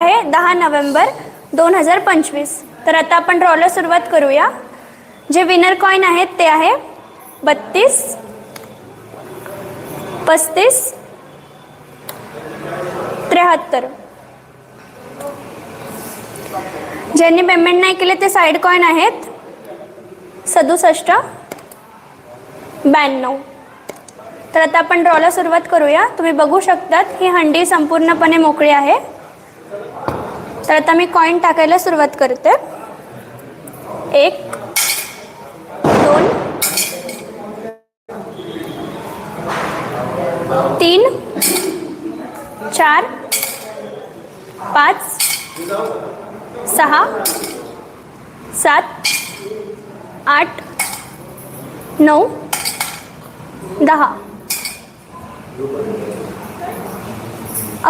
आहे दहा नोव्हेंबर दोन हजार पंचवीस. तर आता आपण ड्रॉला सुरुवात करूया. जे विनर कॉईन आहेत ते आहे बत्तीस पस्तीस त्र्याहत्तर. ज्यांनी पेमेंट नाही केले ते साईड कॉईन आहेत सदुसष्ट ब्याण्णव. तर आता आपण ड्रॉला सुरुवात करूया. तुम्ही बघू शकतात ही हंडी संपूर्णपणे मोकळी आहे. तर आता मी कॉईन टाकायला सुरुवात करते. एक दोन तीन चार पाच सहा सात आठ नऊ दहा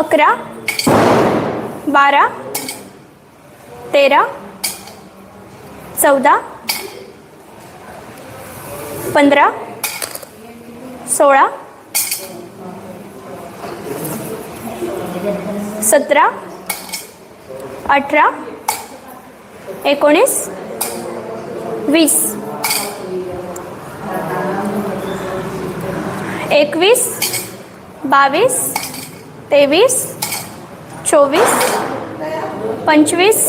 अकरा बारा तेरा चौदा पंधरा सोळा सतरा अठरा एकोणीस वीस. एकवीस बावीस तेवीस चोवीस पंचवीस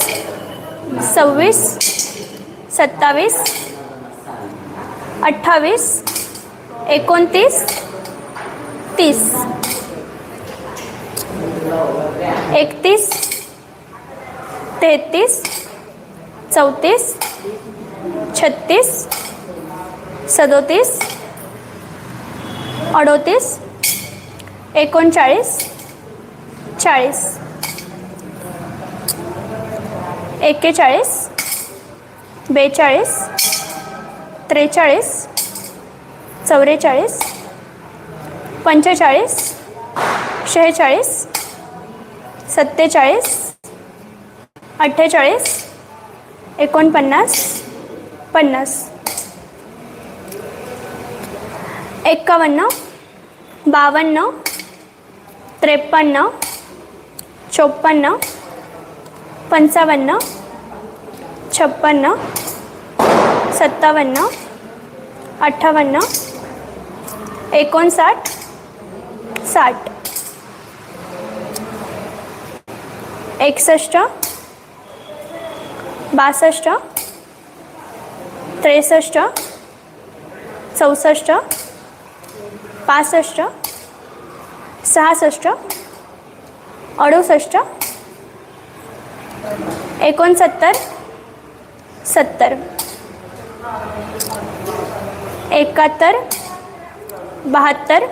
सव्वीस सत्तावीस अठ्ठावीस एकोणतीस तीस. एकतीस तेहतीस चौतीस छत्तीस सदोतीस अडोतीस एकोणचाळीस चाळीस. एक्केचाळीस बेचाळीस त्रेचाळीस चौवेचाळीस पंचेचाळीस शेहेचाळीस सत्तेचाळीस अठ्ठेचाळीस एकोणपन्नास पन्नास. एक्कावन्न बावन्न त्रेपन्न चोपन्न पंचावन्न छप्पन्न सत्तावन्न अठ्ठावन्न एकोणसाठ साठ. एकसष्ट बासष्ट त्रेसष्ट चौसष्ट पासष्ट सहासष्ट अडुसष्ट एकोणसत्तर सत्तर. एकाहत्तर बहात्तर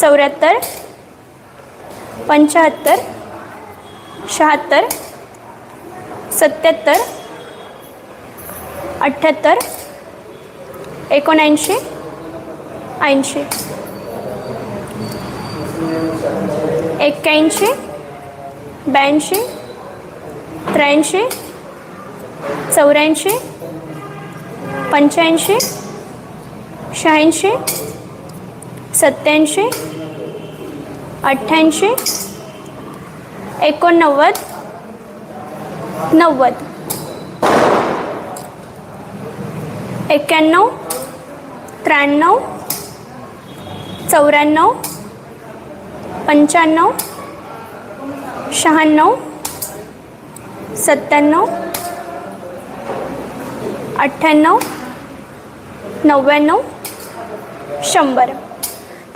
चौऱ्याहत्तर पंच्याहत्तर शहात्तर सत्याहत्तर अठ्ठ्याहत्तर एकोणऐंशी ऐंशी. एक्क्याऐंशी ब्याऐंशी त्र्याऐंशी चौऱ्याऐंशी पंच्याऐंशी शहाऐंशी सत्त्याऐंशी अठ्ठ्याऐंशी एकोणनव्वद नव्वद. एक्क्याण्णव त्र्याण्णव चौऱ्याण्णव पंच्याण्णव शहाण्णव सत्त्याण्णव अठ्ठ्याण्णव नव्याण्णव शंभर.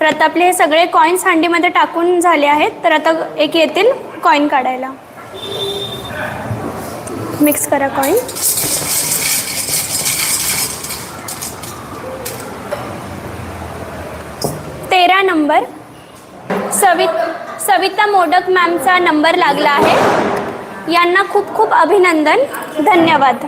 तर आता आपले हे सगळे कॉईन्स हांडीमध्ये टाकून झाले आहेत. तर आता एक येतील कॉईन काढायला. मिक्स करा कॉईन तेरा नंबर. सवि सविता मोडक मॅमचा नंबर लागला आहे. यांना खूप खूप अभिनंदन. धन्यवाद.